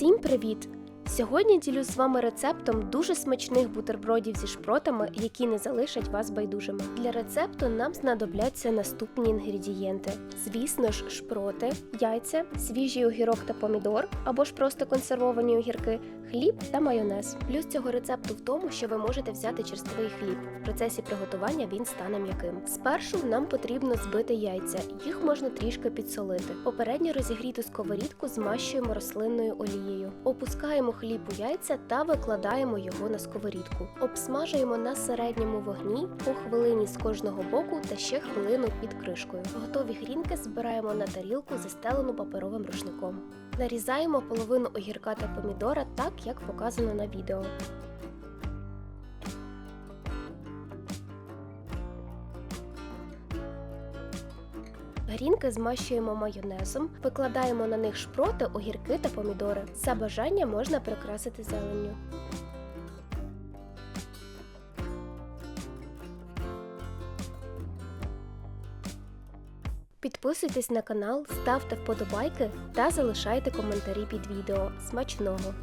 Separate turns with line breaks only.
Всім привіт! Сьогодні ділюсь з вами рецептом дуже смачних бутербродів зі шпротами, які не залишать вас байдужими. Для рецепту нам знадобляться наступні інгредієнти: звісно ж, шпроти, яйця, свіжий огірок та помідор, або ж просто консервовані огірки, хліб та майонез. Плюс цього рецепту в тому, що ви можете взяти черствий хліб. В процесі приготування він стане м'яким. Спершу нам потрібно збити яйця, їх можна трішки підсолити. Попередньо розігріту сковорідку змащуємо рослинною олією. Опускаємо хліб у яйця та викладаємо його на сковорідку. Обсмажуємо на середньому вогні по хвилині з кожного боку та ще хвилину під кришкою. Готові грінки збираємо на тарілку, застелену паперовим рушником. Нарізаємо половину огірка та помідора так, як показано на відео. Грінки змащуємо майонезом, викладаємо на них шпроти, огірки та помідори. За бажання можна прикрасити зеленню. Підписуйтесь на канал, ставте вподобайки та залишайте коментарі під відео. Смачного!